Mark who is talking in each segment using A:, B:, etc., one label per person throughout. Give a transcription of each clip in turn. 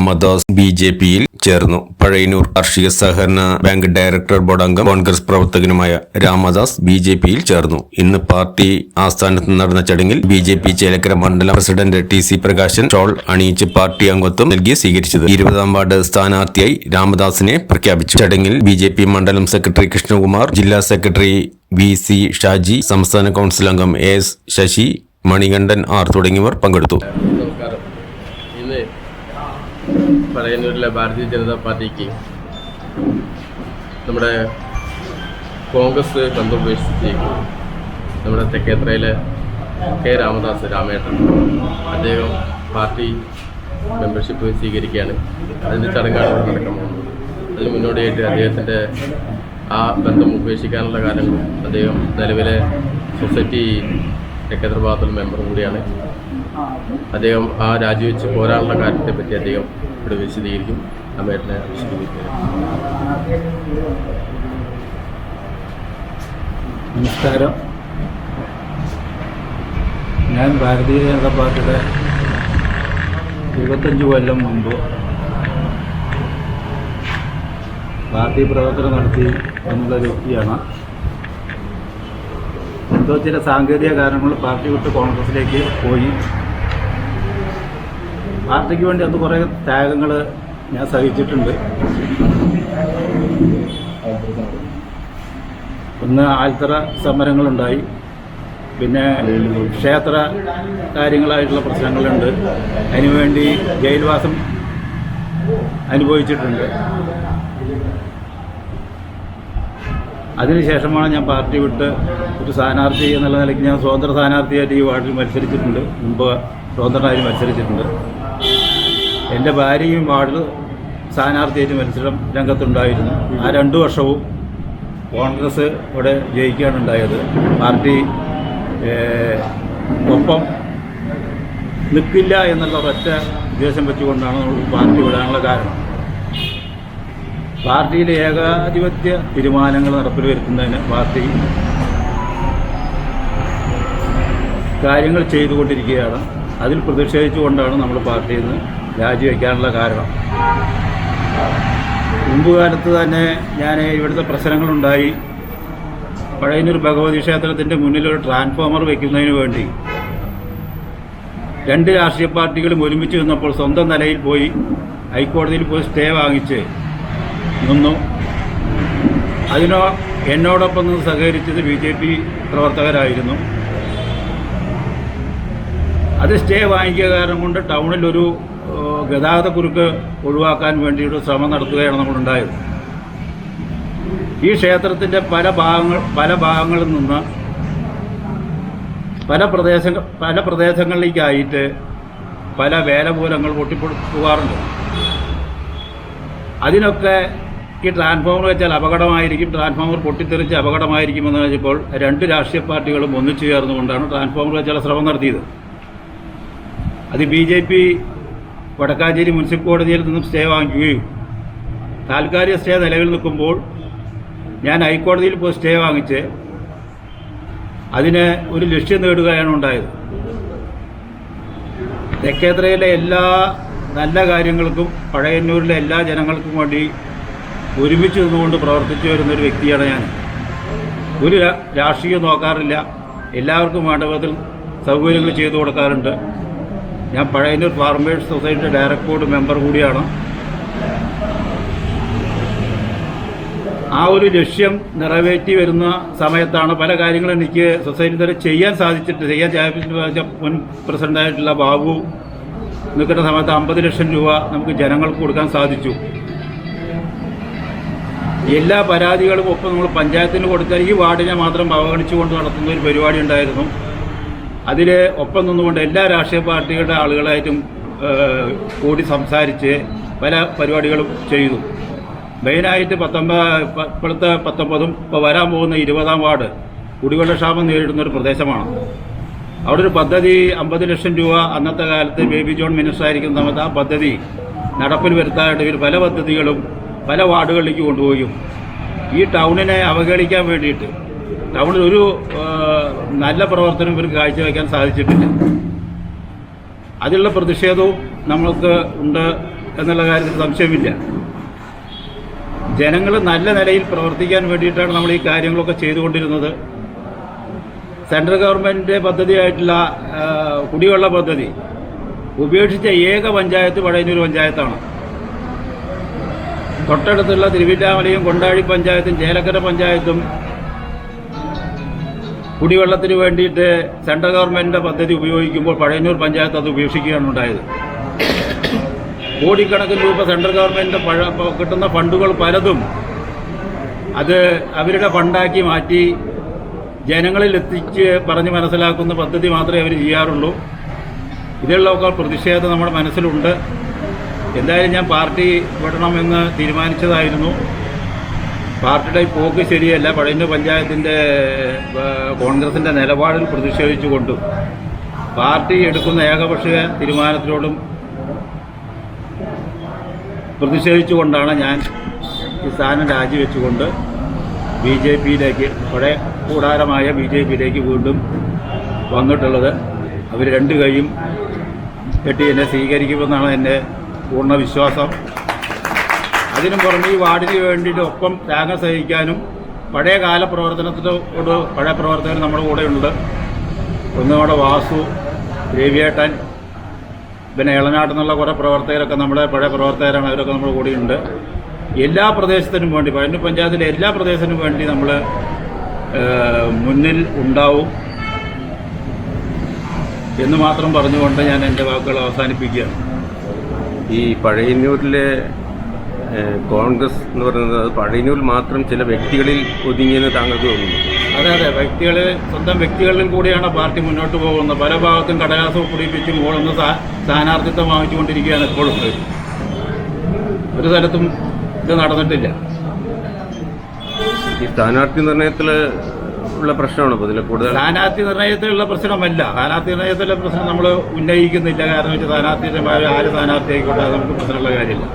A: Ramadas B J പിയിൽ ചേർന്നു. പഴയനൂർ കാർഷിക സഹകരണ ബാങ്ക് ഡയറക്ടർ ബോർഡ് അംഗം കോൺഗ്രസ് പ്രവർത്തകനുമായ രാമദാസ് ബി ജെ പിയിൽ ചേർന്നു. ഇന്ന് പാർട്ടി ആസ്ഥാനത്ത് നടന്ന ചടങ്ങിൽ ബി ജെ പി ചേലക്കര മണ്ഡലം president T C Prakashan shawl അണിയിച്ച് party അംഗത്വം നൽകി സ്വീകരിച്ചത്. ഇരുപതാം വാർഡ് സ്ഥാനാർത്ഥിയായി രാമദാസിനെ പ്രഖ്യാപിച്ചു. ചടങ്ങിൽ ബി ജെ പി മണ്ഡലം സെക്രട്ടറി കൃഷ്ണകുമാർ ജില്ലാ സെക്രട്ടറി വി സി ഷാജി സംസ്ഥാന കൗൺസിൽ അംഗം എസ് ശശി മണികണ്ഠൻ ആർ തുടങ്ങിയവർ പങ്കെടുത്തു.
B: പഴയന്നൂരിലെ ഭാരതീയ ജനതാ പാർട്ടിക്ക് നമ്മുടെ കോൺഗ്രസ് ബന്ധുപേക്ഷിച്ച് നമ്മുടെ തെക്കേത്രയിലെ കെ രാമദാസ് രാമേട്ടൻ അദ്ദേഹം പാർട്ടി മെമ്പർഷിപ്പ് സ്വീകരിക്കുകയാണ്. അതിന്റെ ചടങ്ങാണ് നടക്കാൻ പോകുന്നത്. അതിന് മുന്നോടിയായിട്ട് അദ്ദേഹത്തിന്റെ ആ ബന്ധം ഉപേക്ഷിക്കാനുള്ള കാരണങ്ങളും അദ്ദേഹം നിലവിലെ സൊസൈറ്റി തെക്കേത്ര ഭാഗത്തുള്ള മെമ്പർ കൂടിയാണ്. അദ്ദേഹം ആ രാജിവെച്ച് പോരാനുള്ള കാര്യത്തെപ്പറ്റി അദ്ദേഹം ഇവിടെ വിശദീകരിക്കും. അമ്മേട്ടനെ വിശദീകരിക്കും.
C: നമസ്കാരം. ഞാൻ ഭാരതീയ ജനതാ പാർട്ടിയുടെ ഇരുപത്തഞ്ച് കൊല്ലം മുമ്പ് പാർട്ടി പ്രവർത്തനം നടത്തി എന്നുള്ള വ്യക്തിയാണ്. എന്തോ ചില സാങ്കേതിക കാരണങ്ങൾ പാർട്ടി വിട്ട് കോൺഗ്രസിലേക്ക് പോയി. പാർട്ടിക്ക് വേണ്ടി അന്ന് കുറേ ത്യാഗങ്ങൾ ഞാൻ സഹിച്ചിട്ടുണ്ട്. ഒന്ന് ആൽത്തറ സമരങ്ങളുണ്ടായി. പിന്നെ ക്ഷേത്ര കാര്യങ്ങളായിട്ടുള്ള പ്രശ്നങ്ങളുണ്ട്. അതിനുവേണ്ടി ജയിൽവാസം അനുഭവിച്ചിട്ടുണ്ട്. അതിനുശേഷമാണ് ഞാൻ പാർട്ടി വിട്ട് ഒരു സ്ഥാനാർത്ഥി എന്നുള്ള നിലയ്ക്ക് ഞാൻ സ്വതന്ത്ര സ്ഥാനാർത്ഥിയായിട്ട് ഈ വാർഡിൽ മത്സരിച്ചിട്ടുണ്ട്. മുമ്പ് സ്വതന്ത്രനായി മത്സരിച്ചിട്ടുണ്ട്. എന്റെ ഭാര്യയും വാർഡിൽ സ്ഥാനാർത്ഥിയായിട്ട് മത്സരം രംഗത്തുണ്ടായിരുന്നു. ആ രണ്ടു വർഷവും കോൺഗ്രസ് ഇവിടെ ജയിക്കുകയാണ് ഉണ്ടായത്. പാർട്ടി ഒപ്പം നിൽക്കില്ല എന്നുള്ള ഒറ്റ ഉദ്ദേശം വെച്ചുകൊണ്ടാണ് നമ്മൾ പാർട്ടി വിടാനുള്ള കാരണം. പാർട്ടിയിലെ ഏകാധിപത്യ തീരുമാനങ്ങൾ നടപ്പിൽ വരുത്തുന്നതിന് പാർട്ടി കാര്യങ്ങൾ ചെയ്തുകൊണ്ടിരിക്കുകയാണ്. അതിൽ പ്രതിഷേധിച്ചുകൊണ്ടാണ് നമ്മൾ പാർട്ടിയിൽ നിന്ന് രാജിവെക്കാനുള്ള കാരണം. മുമ്പ് കാലത്ത് തന്നെ ഞാൻ ഇവിടുത്തെ പ്രശ്നങ്ങളുണ്ടായി. പഴയനൂർ ഭഗവതി ക്ഷേത്രത്തിന്റെ മുന്നിൽ ഒരു ട്രാൻസ്ഫോമർ വയ്ക്കുന്നതിന് വേണ്ടി. രണ്ട് രാഷ്ട്രീയ പാർട്ടികളും ഒരുമിച്ച് നിന്നപ്പോൾ സ്വന്തം നിലയിൽ പോയി ഹൈക്കോടതിയിൽ പോയി സ്റ്റേ വാങ്ങിച്ച് നിന്നു. അതിനോ എന്നോടൊപ്പം നിന്ന് സഹകരിച്ചത് ബി ജെ പി പ്രവർത്തകരായിരുന്നു. അത് സ്റ്റേ വാങ്ങിക്കുക കാരണം കൊണ്ട് ടൗണിലൊരു ഗതാഗതക്കുരുക്ക് ഒഴിവാക്കാൻ വേണ്ടിയിട്ട് ശ്രമം നടത്തുകയാണ് നമ്മളുണ്ടായത് ഈ ക്ഷേത്രത്തിന്റെ പല ഭാഗങ്ങൾ പല ഭാഗങ്ങളിൽ നിന്ന് പല പ്രദേശങ്ങൾ പല പ്രദേശങ്ങളിലേക്കായിട്ട് പല വേലമൂലങ്ങൾ പൊട്ടിപ്പോകാറുണ്ട് അതിനൊക്കെ ഈ ട്രാൻസ്ഫോമർ വെച്ചാൽ അപകടമായിരിക്കും. ട്രാൻസ്ഫോമർ പൊട്ടിത്തെറിച്ച് അപകടമായിരിക്കുമെന്ന് വെച്ചപ്പോൾ രണ്ട് രാഷ്ട്രീയ പാർട്ടികളും ഒന്നിച്ചു ചേർന്നുകൊണ്ടാണ് ട്രാൻസ്ഫോമർ വെച്ചാൽ ശ്രമം നടത്തിയത്. അത് B J P Vadakkanchery municipal കോടതിയിൽ നിന്നും സ്റ്റേ വാങ്ങിക്കുകയും താൽക്കാലിക സ്റ്റേ നിലവിൽ നിൽക്കുമ്പോൾ ഞാൻ ഹൈക്കോടതിയിൽ പോയി സ്റ്റേ വാങ്ങിച്ച് അതിന് ഒരു ലക്ഷ്യം നേടുകയാണ് ഉണ്ടായത്. തെക്കേത്രയിലെ എല്ലാ നല്ല കാര്യങ്ങൾക്കും പഴയന്നൂരിലെ എല്ലാ ജനങ്ങൾക്കും വേണ്ടി ഒരുമിച്ച് നിന്നുകൊണ്ട് പ്രവർത്തിച്ചു വരുന്ന ഒരു വ്യക്തിയാണ് ഞാൻ. ഒരു രാഷ്ട്രീയം നോക്കാറില്ല. എല്ലാവർക്കും വേണ്ട വിധത്തിൽ സൗകര്യങ്ങൾ ചെയ്തു കൊടുക്കാറുണ്ട്. ഞാൻ പഴയന്നൂർ ഫാർമേഴ്സ് സൊസൈറ്റിയുടെ ഡയറക്ട് ബോർഡ് മെമ്പർ കൂടിയാണ്. ആ ഒരു ലക്ഷ്യം നിറവേറ്റി വരുന്ന സമയത്താണ് പല കാര്യങ്ങളും എനിക്ക് സൊസൈറ്റി തരം ചെയ്യാൻ സാധിച്ചിട്ട് ചെയ്യാൻ സാധിച്ച മുൻ പ്രസിഡന്റായിട്ടുള്ള ബാബു നിൽക്കുന്ന സമയത്ത് അമ്പത് ലക്ഷം രൂപ നമുക്ക് ജനങ്ങൾക്ക് കൊടുക്കാൻ സാധിച്ചു. എല്ലാ പരാതികളും ഒപ്പം നമ്മൾ പഞ്ചായത്തിന് കൊടുത്താൽ ഈ വാർഡിനെ മാത്രം അവഗണിച്ചുകൊണ്ട് നടത്തുന്ന ഒരു പരിപാടി ഉണ്ടായിരുന്നു. അതിൽ ഒപ്പം നിന്നുകൊണ്ട് എല്ലാ രാഷ്ട്രീയ പാർട്ടികളുടെ ആളുകളായിട്ടും കൂടി സംസാരിച്ച് പല പരിപാടികളും ചെയ്തു. മെയിനായിട്ട് പത്തൊമ്പത് ഇപ്പോഴത്തെ പത്തൊമ്പതും ഇപ്പോൾ വരാൻ പോകുന്ന ഇരുപതാം വാർഡ് കുടിവെള്ളക്ഷാമം നേരിടുന്ന ഒരു പ്രദേശമാണ്. അവിടെ ഒരു പദ്ധതി അമ്പത് ലക്ഷം രൂപ അന്നത്തെ കാലത്ത് ബേബി ജോൺ മിനിസ്റ്റർ ആയിരിക്കുന്ന സമയത്ത് ആ പദ്ധതി നടപ്പിൽ വരുത്താനായിട്ട് ഇവർ പല പദ്ധതികളും പല വാർഡുകളിലേക്ക് കൊണ്ടുപോകും ഈ ടൗണിനെ അവഗണിക്കാൻ വേണ്ടിയിട്ട് ടൗണിൽ ഒരു നല്ല പ്രവർത്തനം ഇവർക്ക് കാഴ്ചവെക്കാൻ സാധിച്ചിട്ടില്ല. അതിലുള്ള പ്രതിഷേധവും നമ്മൾക്ക് ഉണ്ട് എന്നുള്ള കാര്യത്തിൽ സംശയമില്ല. ജനങ്ങൾ നല്ല നിലയിൽ പ്രവർത്തിക്കാൻ വേണ്ടിയിട്ടാണ് നമ്മൾ ഈ കാര്യങ്ങളൊക്കെ ചെയ്തുകൊണ്ടിരുന്നത്. സെൻട്രൽ ഗവൺമെന്റിന്റെ പദ്ധതിയായിട്ടുള്ള കുടിവെള്ള പദ്ധതി ഉപേക്ഷിച്ച ഏക പഞ്ചായത്ത് പഴയന്നൂർ പഞ്ചായത്താണ്. തൊട്ടടുത്തുള്ള തിരുവില്ലാമലയും കൊണ്ടാഴി പഞ്ചായത്തും ചേലക്കര പഞ്ചായത്തും കുടിവെള്ളത്തിന് വേണ്ടിയിട്ട് സെൻട്രൽ ഗവൺമെന്റിന്റെ പദ്ധതി ഉപയോഗിക്കുമ്പോൾ പഴയന്നൂർ പഞ്ചായത്ത് അത് ഉപേക്ഷിക്കുകയാണ് ഉണ്ടായത്. കോടിക്കണക്കിന് രൂപ സെൻട്രൽ ഗവൺമെന്റിന്റെ പഴ കിട്ടുന്ന ഫണ്ടുകൾ പലതും അത് അവരുടെ ഫണ്ടാക്കി മാറ്റി ജനങ്ങളിൽ എത്തിച്ച് പറഞ്ഞ് മനസ്സിലാക്കുന്ന പദ്ധതി മാത്രമേ അവർ ചെയ്യാറുള്ളൂ. ഇതിലുള്ളൊക്കെ പ്രതിഷേധം നമ്മുടെ മനസ്സിലുണ്ട്. എന്തായാലും ഞാൻ പാർട്ടി വിടണമെന്ന് തീരുമാനിച്ചതായിരുന്നു. പാർട്ടിയുടെ പോക്ക് ശരിയല്ല. പഴയന്നൂർ പഞ്ചായത്തിന്റെ കോൺഗ്രസിന്റെ നിലപാടിൽ പ്രതിഷേധിച്ചുകൊണ്ടും പാർട്ടി എടുക്കുന്ന ഏകപക്ഷീയ തീരുമാനത്തിനോടും പ്രതിഷേധിച്ചുകൊണ്ടാണ് ഞാൻ ഈ സ്ഥാനം രാജിവെച്ചുകൊണ്ട് ബി ജെ പിയിലേക്ക് പഴയ കൂടാരമായ ബി ജെ പിയിലേക്ക് വീണ്ടും വന്നിട്ടുള്ളത്. അവർ രണ്ട് കൈയും കെട്ടി എന്നെ സ്വീകരിക്കുമെന്നാണ് എന്റെ പൂർണ വിശ്വാസം. അതിനും പുറമെ ഈ വാർഡിന് വേണ്ടിയിട്ട് ഒപ്പം ത്യാഗം സഹിക്കാനും പഴയകാല പ്രവർത്തനത്തിനോട് പഴയ പ്രവർത്തകർ നമ്മുടെ കൂടെയുണ്ട്. ഒന്നുകൂടെ വാസു ദേവിയേട്ടൻ പിന്നെ ഇളനാട്ടിൽ നിന്നുള്ള കുറേ പ്രവർത്തകരൊക്കെ നമ്മുടെ പഴയ പ്രവർത്തകരാണ് അവരൊക്കെ നമ്മുടെ കൂടെയുണ്ട്. എല്ലാ പ്രദേശത്തിനും വേണ്ടി പതിനു പഞ്ചായത്തിലെ എല്ലാ പ്രദേശത്തിനും വേണ്ടി നമ്മൾ മുന്നിൽ ഉണ്ടാവും എന്ന് മാത്രം പറഞ്ഞുകൊണ്ട് ഞാൻ എന്റെ വാക്കുകൾ അവസാനിപ്പിക്കുകയാണ്.
A: ഈ പഴയന്നൂരിലെ കോൺഗ്രസ് എന്ന് പറയുന്നത് അത് പഴയനൂൽ മാത്രം ചില വ്യക്തികളിൽ ഒതുങ്ങിയെന്ന് താങ്കൾക്ക് തോന്നുന്നു?
C: അതെ അതെ. വ്യക്തികൾ സ്വന്തം വ്യക്തികളിൽ കൂടിയാണ് പാർട്ടി മുന്നോട്ട് പോകുന്നത്. പല ഭാഗത്തും കടലാസം പിടിപ്പിച്ചും ഓടുന്ന സ്ഥാ- സ്ഥാനാർത്ഥിത്വം വാങ്ങിച്ചുകൊണ്ടിരിക്കുകയാണ് എപ്പോഴും ഒരു സ്ഥലത്തും ഇത് നടന്നിട്ടില്ല.
A: ഈ സ്ഥാനാർത്ഥി നിർണയത്തിൽ ഉള്ള പ്രശ്നമാണ് ഇപ്പോൾ ഇതിൽ കൂടുതൽ.
C: സ്ഥാനാർത്ഥി നിർണയത്തിലുള്ള പ്രശ്നമല്ല. സ്ഥാനാർത്ഥി നിർണയത്തിലുള്ള പ്രശ്നം നമ്മൾ ഉന്നയിക്കുന്നില്ല. കാരണം വെച്ചാൽ സ്ഥാനാർത്ഥിമാർ ആര് സ്ഥാനാർത്ഥി ആയിക്കോട്ടെ നമുക്ക് പ്രശ്നമുള്ള കാര്യമില്ല.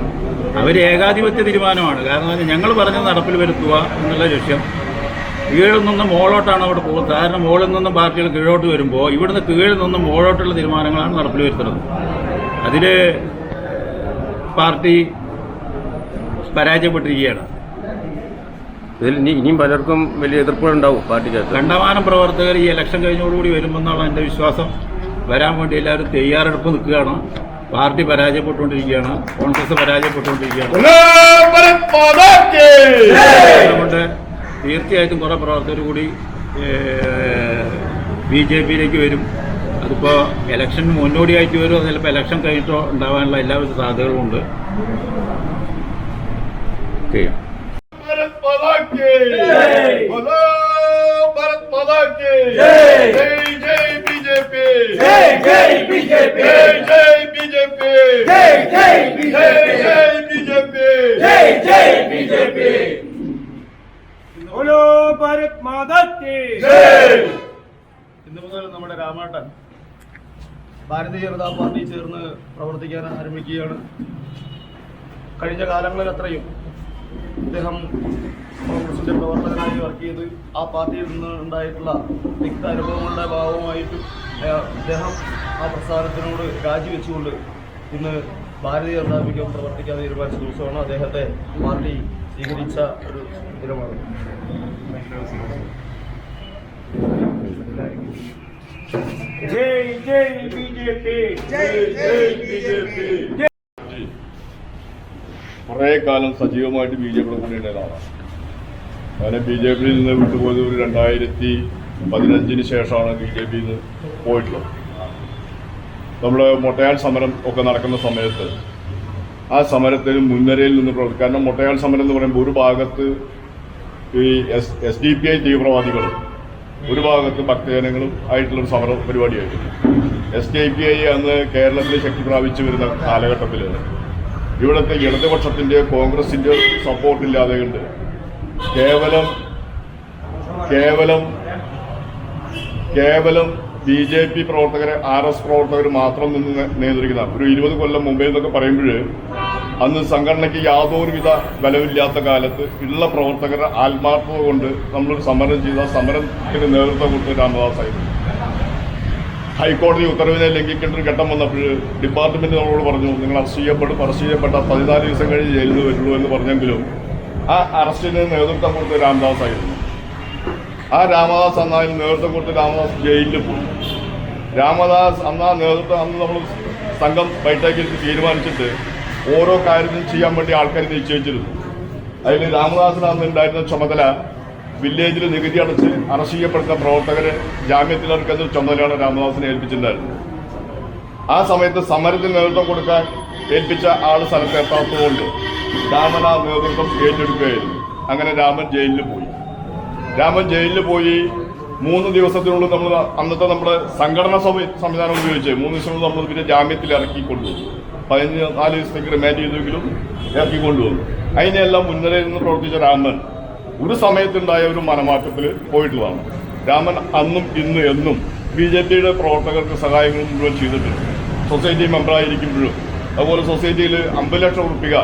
C: അവർ ഏകാധിപത്യ തീരുമാനമാണ്. കാരണം ഞങ്ങൾ പറഞ്ഞ് നടപ്പിൽ വരുത്തുക എന്നുള്ള ലക്ഷ്യം. കീഴിൽ നിന്ന് മോളോട്ടാണ് അവിടെ പോകുന്നത്. കാരണം മോളിൽ നിന്നും പാർട്ടികൾ കീഴോട്ട് വരുമ്പോൾ ഇവിടുന്ന് കീഴിൽ നിന്നും മോളോട്ടുള്ള തീരുമാനങ്ങളാണ് നടപ്പിൽ വരുത്തുന്നത്. അതിൽ പാർട്ടി പരാജയപ്പെട്ടിരിക്കുകയാണ്.
A: ഇതിൽ ഇനി ഇനിയും പലർക്കും വലിയ എതിർപ്പുകളുണ്ടാവും പാർട്ടിക്കകത്ത്.
C: കണ്ടമാനം പ്രവർത്തകർ ഈ ഇലക്ഷൻ കഴിഞ്ഞോടുകൂടി വരുമെന്നാണ് എന്റെ വിശ്വാസം. വരാൻ വേണ്ടി എല്ലാവരും തയ്യാറെടുപ്പ് നിൽക്കുകയാണ്. പാർട്ടി പരാജയപ്പെട്ടുകൊണ്ടിരിക്കുകയാണ്. കോൺഗ്രസ് പരാജയപ്പെട്ടുകൊണ്ടിരിക്കുകയാണ്. അതുകൊണ്ട് തീർച്ചയായിട്ടും കുറേ പ്രവർത്തകർ കൂടി ബി ജെ പിയിലേക്ക് വരും. അതിപ്പോൾ ഇലക്ഷന് മുന്നോടിയായിട്ട് വരുമോ ചിലപ്പോൾ ഇലക്ഷൻ കഴിഞ്ഞിട്ടോ ഉണ്ടാവാനുള്ള എല്ലാവിധ സാധ്യതകളുമുണ്ട്.
A: ചെയ്യാം.
D: माता की बोलो भारत माता की जय जय बीजेपी जय जय बीजेपी जय जय बीजेपी जय जय बीजेपी जय बीजेपी जय जय बीजेपी
E: बोलो भारत माता की
D: जय
F: ഇന്ന് മുതൽ നമ്മുടെ രാമേട്ടൻ ഭാരതീയ ജനതാ പാർട്ടി ചേർന്ന് പ്രവർത്തിക്കാൻ ആരംഭിക്കുകയാണ് കഴിഞ്ഞ കാലങ്ങളിൽ അത്രയും അദ്ദേഹം കോൺഗ്രസിന്റെ പ്രവർത്തകനായി വർക്ക് ചെയ്ത് ആ പാർട്ടിയിൽ നിന്ന് ഉണ്ടായിട്ടുള്ള തിക്ത അനുഭവങ്ങളുടെ ഭാഗമായിട്ടും അദ്ദേഹം ആ പ്രസ്ഥാനത്തിനോട് രാജിവെച്ചുകൊണ്ട് ഇന്ന് ഭാരതീയ ജനതാ ജനതാപിക്കും പ്രവർത്തിക്കാൻ തീരുമാനിച്ച ദിവസമാണ് അദ്ദേഹത്തെ പാർട്ടി സ്വീകരിച്ച ഒരു ദിനമാണ്.
E: ജയ് ജയ് ബി
D: ജെ പി ജയ് ജയ് ബി ജെ പി. കുറേ കാലം സജീവമായിട്ട് ബി ജെ പിയുടെ കൂടെ ഉണ്ടായ ആളാണ് അങ്ങനെ ബി ജെ പിയിൽ നിന്ന് വിട്ടുപോയത് ഒരു രണ്ടായിരത്തി പതിനഞ്ചിന് ശേഷമാണ് ബി ജെ പിയിൽ നിന്ന് പോയിട്ടുള്ളത്. നമ്മൾ മൊട്ടയാൽ സമരം ഒക്കെ നടക്കുന്ന സമയത്ത് ആ സമരത്തിൽ മുൻനിരയിൽ നിന്ന് പ്രവർത്തിക്കും കാരണം മൊട്ടയാൽ സമരം എന്ന് പറയുമ്പോൾ ഒരു ഭാഗത്ത് ഈ S S D P I തീവ്രവാദികളും ഒരു ഭാഗത്ത് ഭക്തജനങ്ങളും ആയിട്ടുള്ളൊരു സമര പരിപാടിയായിരുന്നു. എസ് ഡി പി ഐ അന്ന് കേരളത്തിൽ ശക്തി പ്രാപിച്ചു വരുന്ന കാലഘട്ടത്തിൽ ഇവിടുത്തെ കോൺഗ്രസിന്റെ സപ്പോർട്ടില്ലാതെ ഉണ്ട് കേവലം കേവലം കേവലം ബി ജെ പി പ്രവർത്തകർ ആർ എസ് പ്രവർത്തകർ മാത്രം നിന്ന് നിയന്ത്രിക്കുന്ന ഒരു ഇരുപത് കൊല്ലം മുമ്പേ എന്നൊക്കെ പറയുമ്പോൾ അന്ന് സംഘടനയ്ക്ക് യാതൊരുവിധ ബലമില്ലാത്ത കാലത്ത് ഉള്ള പ്രവർത്തകരുടെ ആത്മാർത്ഥത കൊണ്ട് നമ്മളൊരു സമരം ചെയ്ത സമരത്തിന് നേതൃത്വം കൊടുത്ത രാമദാസായിരുന്നു ഹൈക്കോടതി ഉത്തരവിനെ ലംഘിക്കേണ്ട ഒരു ഘട്ടം വന്നപ്പോൾ ഡിപ്പാർട്ട്മെന്റ് നമ്മളോട് പറഞ്ഞു നിങ്ങൾ അറസ്റ്റ് ചെയ്യപ്പെടും അറസ്റ്റ് ചെയ്യപ്പെട്ട പതിനാല് ദിവസം കഴിഞ്ഞ് ജയിലിൽ വരുള്ളൂ എന്ന് പറഞ്ഞെങ്കിലും ആ അറസ്റ്റിന് നേതൃത്വം കൊടുത്ത രാമദാസ് ആയിരുന്നു. ആ രാമദാസ് അന്നതിന് നേതൃത്വം കൊടുത്ത് രാമദാസ് ജയിലിൽ പോയി. രാമദാസ് അന്ന് ആ നേതൃത്വം അന്ന് നമ്മൾ സംഘം ബൈഠക്കിൽ തീരുമാനിച്ചിട്ട് ഓരോ കാര്യത്തിനും ചെയ്യാൻ വേണ്ടി ആൾക്കാർ നിശ്ചയിച്ചിരുന്നു. അതിൽ രാമദാസിന് അന്ന് ഉണ്ടായിരുന്ന ചുമതല വില്ലേജിൽ നികുതി അടച്ച് അറസ്റ്റ് ചെയ്യപ്പെടുന്ന പ്രവർത്തകരെ ജാമ്യത്തിലിറക്കുന്ന ചുമതലയാണ് രാമദാസിനെ ഏൽപ്പിച്ചിട്ടുണ്ടായിരുന്നത് ആ സമയത്ത് സമരത്തിൽ നേതൃത്വം കൊടുക്കാൻ ഏൽപ്പിച്ച ആൾ സ്ഥലത്ത് എത്താത്തതുകൊണ്ട് രാമൻ ആ നേതൃത്വം ഏറ്റെടുക്കുകയായിരുന്നു. അങ്ങനെ രാമൻ ജയിലിൽ പോയി. രാമൻ ജയിലിൽ പോയി മൂന്ന് ദിവസത്തിനുള്ളിൽ നമ്മൾ അന്നത്തെ നമ്മുടെ സംഘടനാ സംവിധാനം ഉപയോഗിച്ച് മൂന്ന് ദിവസത്തിനുള്ളിൽ നമ്മൾ പിന്നെ ജാമ്യത്തിൽ ഇറക്കി കൊണ്ടുവന്നു പതിനഞ്ച് നാല് ദിവസത്തേക്ക് റിമാൻഡ് ചെയ്തെങ്കിലും ഇറക്കി കൊണ്ടുവന്നു അതിനെല്ലാം മുൻനിരയിൽ നിന്ന് പ്രവർത്തിച്ച രാമൻ ഒരു സമയത്തുണ്ടായ ഒരു മനമാറ്റത്തിൽ പോയിട്ടുള്ളതാണ്. രാമൻ അന്നും ഇന്ന് എന്നും ബി ജെ പിയുടെ പ്രവർത്തകർക്ക് സഹായങ്ങൾ മുഴുവൻ ചെയ്തിട്ടുണ്ട്. സൊസൈറ്റി മെമ്പറായിരിക്കുമ്പോഴും. അതുപോലെ സൊസൈറ്റിയിൽ അമ്പത് ലക്ഷം റുപ്യ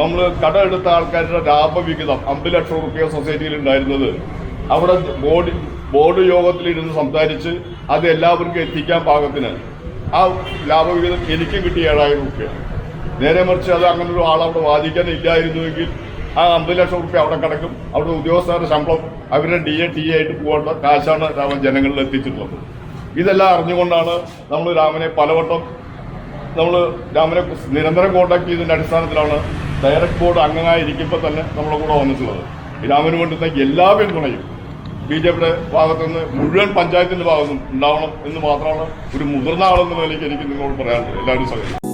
D: നമ്മൾ കട എടുത്ത ആൾക്കാരുടെ ലാഭവിഹിതം അമ്പത് ലക്ഷം റുപ്യ സൊസൈറ്റിയിൽ ഉണ്ടായിരുന്നത്. അവിടെ ബോർഡ് ബോർഡ് യോഗത്തിലിരുന്ന് സംസാരിച്ച് അത് എല്ലാവർക്കും എത്തിക്കാൻ പാകത്തിന് ആ ലാഭവിഹിതം എനിക്ക് കിട്ടിയ ഏഴായിരം റുപ്യ നേരെ മറിച്ച് അത് അങ്ങനെ ഒരു ആൾ വാദിക്കാൻ ഇല്ലായിരുന്നുവെങ്കിൽ ആ അമ്പത് ലക്ഷം റുപ്യ അവിടെ കിടക്കും. അവിടെ ഉദ്യോഗസ്ഥരുടെ ശമ്പളം അവരുടെ ഡി എ ടി എ ആയിട്ട് പോകേണ്ട കാശാണ് രാമൻ ജനങ്ങളിൽ എത്തിച്ചിട്ടുള്ളത്. ഇതെല്ലാം അറിഞ്ഞുകൊണ്ടാണ് നമ്മൾ രാമനെ പലവട്ടം നമ്മൾ രാമനെ നിരന്തരം കോൺടാക്ട് ചെയ്തതിന്റെ അടിസ്ഥാനത്തിലാണ് ഡയറക്ട് ബോർഡ് അംഗമായിരിക്കുമ്പോൾ തന്നെ നമ്മളെ കൂടെ വന്നിട്ടുള്ളത്. രാമന് വേണ്ടുന്ന എല്ലാ പിന്തുണയും ബി ജെ പിയുടെ ഭാഗത്തു നിന്ന് മുഴുവൻ പഞ്ചായത്തിന്റെ ഭാഗത്തുനിന്നും ഉണ്ടാവണം എന്ന് മാത്രമാണ് ഒരു മുതിർന്ന ആളെന്ന നിലയ്ക്ക് എനിക്ക് നിങ്ങളോട് പറയാനുള്ളത്. എല്ലാവരും സഹകരിക്കും